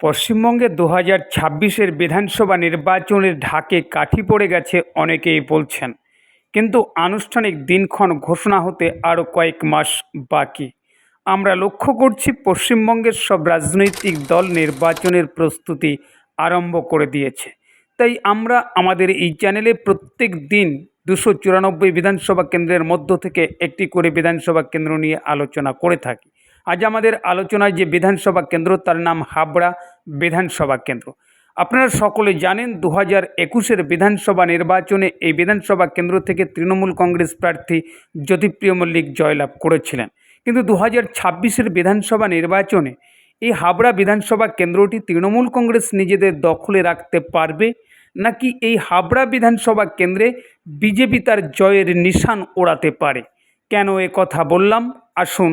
পশ্চিমবঙ্গে দু হাজার ছাব্বিশের বিধানসভা নির্বাচনের ঢাকে কাঠি পড়ে গেছে অনেকেই বলছেন। কিন্তু আনুষ্ঠানিক দিনক্ষণ ঘোষণা হতে আরও কয়েক মাস বাকি। আমরা লক্ষ্য করছি পশ্চিমবঙ্গের সব রাজনৈতিক দল নির্বাচনের প্রস্তুতি আরম্ভ করে দিয়েছে। তাই আমরা আমাদের এই চ্যানেলে প্রত্যেক দিন দুশো চুরানব্বই বিধানসভা কেন্দ্রের মধ্য থেকে একটি করে বিধানসভা কেন্দ্র নিয়ে আলোচনা করে থাকি। আজ আমাদের আলোচনায় যে বিধানসভা কেন্দ্র, তার নাম হাবড়া বিধানসভা কেন্দ্র। আপনারা সকলে জানেন দু হাজার একুশের বিধানসভা নির্বাচনে এই বিধানসভা কেন্দ্র থেকে তৃণমূল কংগ্রেস প্রার্থী জ্যোতিপ্রিয় মল্লিক জয়লাভ করেছিলেন। কিন্তু দু হাজার ছাব্বিশের বিধানসভা নির্বাচনে এই হাবড়া বিধানসভা কেন্দ্রটি তৃণমূল কংগ্রেস নিজেদের দখলে রাখতে পারবে? নাকি এই হাবড়া বিধানসভা কেন্দ্রে বিজেপি তার জয়ের নিশান ওড়াতে পারে? কেন এ কথা বললাম? আসুন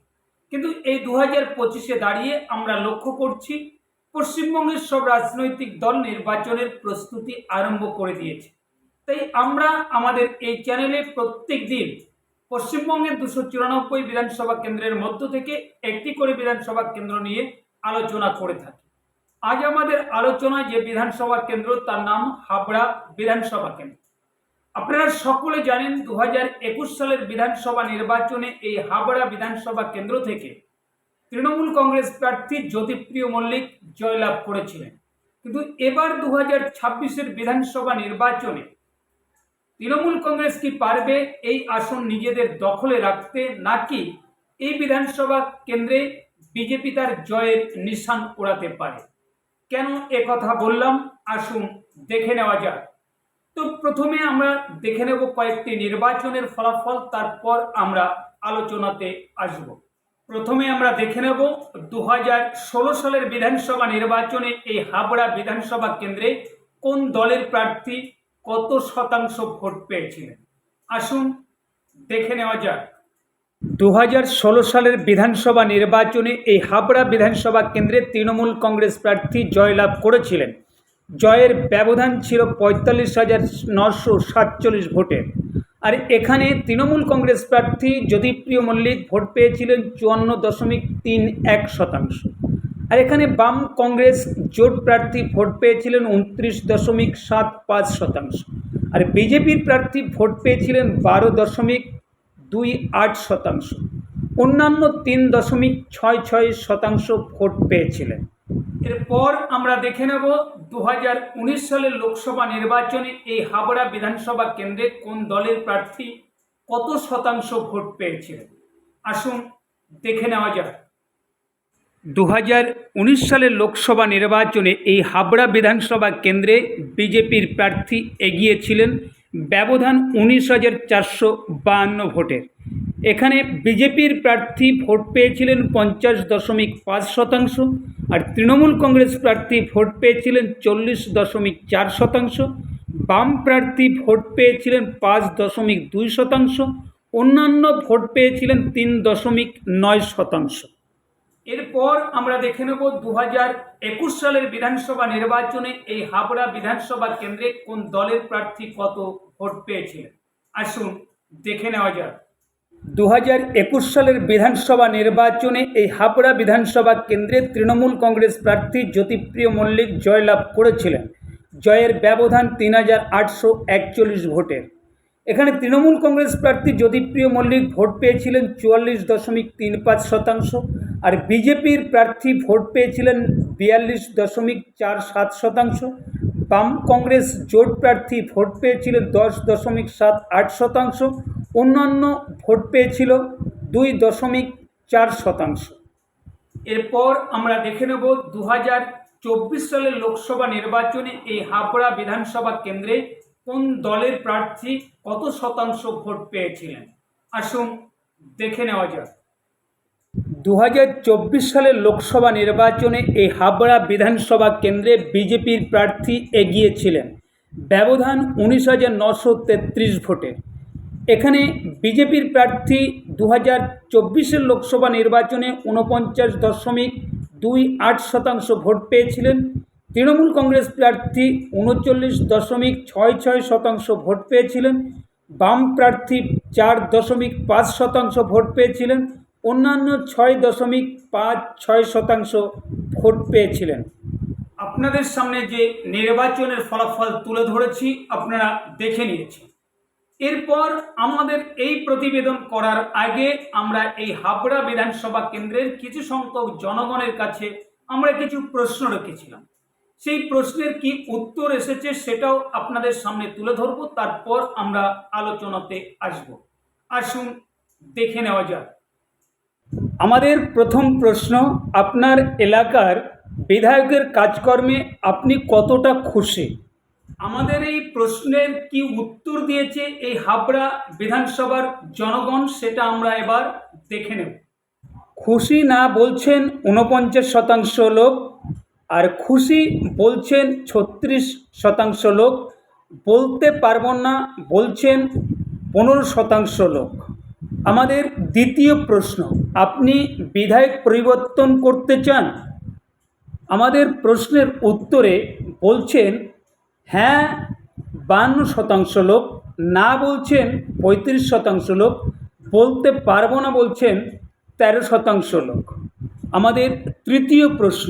কিন্তু এই দু হাজার পঁচিশে দাঁড়িয়ে আমরা লক্ষ্য করছি পশ্চিমবঙ্গের সব রাজনৈতিক দল নির্বাচনের প্রস্তুতি আরম্ভ করে দিয়েছে। তাই আমরা আমাদের এই চ্যানেলে প্রত্যেক দিন পশ্চিমবঙ্গের দুশো চুরানব্বই বিধানসভা কেন্দ্রের মধ্য থেকে একটি করে বিধানসভা কেন্দ্র নিয়ে আলোচনা করে থাকি। আজ আমাদের আলোচনায় যে বিধানসভা কেন্দ্র তার নাম হাবড়া বিধানসভা কেন্দ্র। আপনারা সকলে জানেন দু একুশ সালের বিধানসভা নির্বাচনে এই হাবড়া বিধানসভা কেন্দ্র থেকে তৃণমূল কংগ্রেস প্রার্থী জ্যোতিপ্রিয় মল্লিক জয়লাভ করেছিলেন। কিন্তু এবার দু হাজার ছাব্বিশের বিধানসভা নির্বাচনে তৃণমূল কংগ্রেস কি পারবে এই আসন নিজেদের দখলে রাখতে, নাকি এই বিধানসভা কেন্দ্রে বিজেপি তার জয়ের নিশান ওড়াতে পারে? কেন কথা বললাম? আসুন দেখে নেওয়া যাক। তো প্রথমে আমরা দেখে নেব কয়েকটি নির্বাচনের ফলাফল, তারপর আমরা আলোচনাতে আসব। প্রথমে আমরা দেখে নেব দু সালের বিধানসভা নির্বাচনে এই হাবড়া বিধানসভা কেন্দ্রে কোন দলের প্রার্থী কত শতাংশ ভোট পেয়েছিলেন? আসুন দেখে নেওয়া যাক। দু সালের বিধানসভা নির্বাচনে এই হাবড়া বিধানসভা কেন্দ্রে তৃণমূল কংগ্রেস প্রার্থী জয়লাভ করেছিলেন। জয়ের ব্যবধান ছিল পঁয়তাল্লিশ হাজার নশো সাতচল্লিশ ভোটের আর এখানে তৃণমূল কংগ্রেস প্রার্থী জ্যোতিপ্রিয় মল্লিক ভোট পেয়েছিলেন চুয়ান্ন দশমিক তিন এক শতাংশ। আর এখানে বাম কংগ্রেস জোট প্রার্থী ভোট পেয়েছিলেন উনত্রিশ দশমিক সাত পাঁচ শতাংশ। আর বিজেপির প্রার্থী ভোট পেয়েছিলেন বারো দশমিক দুই আট শতাংশ। অন্যান্য তিন দশমিক ছয় ছয় শতাংশ ভোট পেয়েছিলেন। এরপর আমরা দেখে নেব দু হাজার উনিশ সালের লোকসভা নির্বাচনে এই হাবড়া বিধানসভা কেন্দ্রে কোন দলের প্রার্থী কত শতাংশ ভোট পেয়েছিলেন? আসুন দেখে নেওয়া যাক। দু হাজার উনিশ সালের লোকসভা নির্বাচনে এই হাবড়া বিধানসভা কেন্দ্রে বিজেপির প্রার্থী এগিয়েছিলেন ব্যবধান উনিশ হাজার চারশো বাহান্ন ভোটের। এখানে বিজেপির প্রার্থী ভোট পেয়েছিলেন পঞ্চাশ দশমিক পাঁচ শতাংশ আর তৃণমূল কংগ্রেস প্রার্থী ভোট পেয়েছিলেন চল্লিশ দশমিক চার শতাংশ। বাম প্রার্থী ভোট পেয়েছিলেন পাঁচ দশমিক দুই শতাংশ। অন্যান্য ভোট পেয়েছিলেন তিন দশমিক নয় শতাংশ। এরপর আমরা দেখে নেব দু হাজার একুশ সালের বিধানসভা নির্বাচনে এই হাবড়া বিধানসভা কেন্দ্রে কোন দলের প্রার্থী কত ভোট পেয়েছিলেন। আসুন দেখে নেওয়া যাক। দু হাজার একুশ সালের বিধানসভা নির্বাচনে এই হাবড়া বিধানসভা কেন্দ্রে তৃণমূল কংগ্রেস প্রার্থী জ্যোতিপ্রিয় মল্লিক জয়লাভ করেছিলেন। জয়ের ব্যবধান তিন হাজার আটশো একচল্লিশ ভোটের। এখানে তৃণমূল কংগ্রেস প্রার্থী জ্যোতিপ্রিয় মল্লিক ভোট পেয়েছিলেন চুয়াল্লিশ দশমিক তিন পাঁচ শতাংশ আর বিজেপির প্রার্থী ভোট পেয়েছিলেন বিয়াল্লিশ দশমিক চার সাত শতাংশ। বাম কংগ্রেস জোট প্রার্থী ভোট পেয়েছিলেন দশ দশমিক সাত আট শতাংশ অন্যান্য ভোট পেয়েছিল দুই দশমিক চার শতাংশ। এরপর আমরা দেখে নেব দু হাজার চব্বিশ সালের লোকসভা নির্বাচনে এই হাবড়া বিধানসভা কেন্দ্রে কোন দলের প্রার্থী কত শতাংশ ভোট পেয়েছিলেন? আসুন দেখে নেওয়া যাক। দু হাজার চব্বিশ সালের লোকসভা নির্বাচনে এই হাবড়া বিধানসভা কেন্দ্রে বিজেপির প্রার্থী এগিয়েছিলেন। ব্যবধান উনিশ হাজার নশো তেত্রিশ ভোটে। এখানে বিজেপির প্রার্থী দু হাজার চব্বিশের লোকসভা নির্বাচনে ঊনপঞ্চাশ দশমিক দুই আট শতাংশ ভোট পেয়েছিলেন। তৃণমূল কংগ্রেস প্রার্থী উনচল্লিশ দশমিক ছয় ছয় শতাংশ ভোট পেয়েছিলেন। বাম প্রার্থী চার দশমিক পাঁচ শতাংশ ভোট পেয়েছিলেন। অন্যান্য ছয় দশমিক পাঁচ ছয় শতাংশ ভোট পেয়েছিলেন। আপনাদের সামনে যে নির্বাচনের ফলাফল তুলে ধরেছি, আপনারা দেখে নিয়েছেন। এরপর আমাদের এই প্রতিবেদন করার আগে আমরা এই হাবড়া বিধানসভা কেন্দ্রের কিছু সংখ্যক জনগণের কাছে আমরা কিছু প্রশ্ন রেখেছিলাম। সেই প্রশ্নের কি উত্তর এসেছে সেটাও আপনাদের সামনে তুলে ধরবো, তারপর আমরা আলোচনাতে আসব। আসুন, দেখে নেওয়া যাক। আমাদের প্রথম প্রশ্ন, আপনার এলাকার বিধায়কের কাজকর্মে আপনি কতটা খুশি? আমাদের এই প্রশ্নের কি উত্তর দিয়েছে এই হাবড়া বিধানসভার জনগণ, সেটা আমরা এবার দেখে নেব। খুশি না বলছেন ঊনপঞ্চাশ শতাংশ লোক, আর খুশি বলছেন ছত্রিশ শতাংশ লোক, বলতে পারব না বলছেন পনেরো শতাংশ লোক। আমাদের দ্বিতীয় প্রশ্ন, আপনি বিধায়ক পরিবর্তন করতে চান? আমাদের প্রশ্নের উত্তরে বলছেন হ্যাঁ বান্ন শতাংশ লোক না বলছেন, পঁয়ত্রিশ শতাংশ লোক বলতে পারব না বলছেন, তেরো শতাংশ লোক। আমাদের তৃতীয় প্রশ্ন,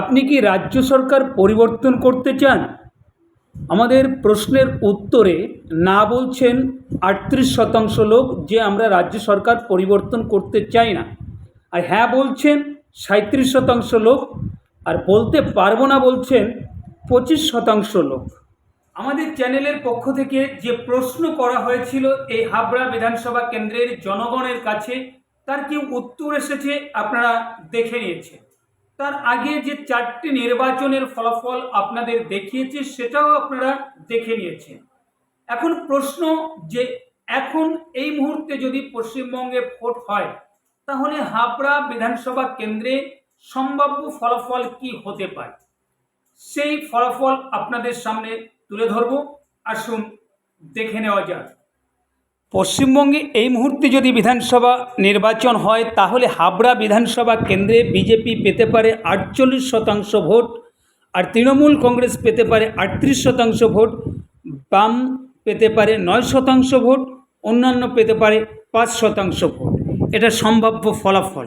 আপনি কি রাজ্য সরকার পরিবর্তন করতে চান? আমাদের প্রশ্নের উত্তরে না বলছেন আটত্রিশ শতাংশ লোক যে আমরা রাজ্য সরকার পরিবর্তন করতে চাই না। আর হ্যাঁ বলছেন সাঁত্রিশ শতাংশ লোক, আর বলতে পারব না বলছেন পঁচিশ শতাংশ লোক। আমাদের চ্যানেলের পক্ষ থেকে যে প্রশ্ন করা হয়েছিল এই হাবড়া বিধানসভা কেন্দ্রের জনগণের কাছে, তার কি উত্তর এসেছে, আপনারা দেখে নিয়েছেন। তার আগে যে চারটি নির্বাচনের ফলাফল আপনাদের দেখিয়েছে, সেটাও আপনারা দেখে নিয়েছেন। এখন প্রশ্ন যে এখন এই মুহূর্তে যদি পশ্চিমবঙ্গে ভোট হয়, তাহলে হাবড়া বিধানসভা কেন্দ্রে সম্ভাব্য ফলাফল কি হতে পারে? সেই ফলাফল আপনাদের সামনে তুলে ধরব। আসুন দেখে নেওয়া যাক। পশ্চিমবঙ্গে এই মুহূর্তে যদি বিধানসভা নির্বাচন হয়, তাহলে হাবড়া বিধানসভা কেন্দ্রে বিজেপি পেতে পারে আটচল্লিশ শতাংশ ভোট আর তৃণমূল কংগ্রেস পেতে পারে আটত্রিশ শতাংশ ভোট। বাম পেতে পারে নয় শতাংশ ভোট, অন্যান্য পেতে পারে পাঁচ শতাংশ ভোট। এটা সম্ভাব্য ফলাফল।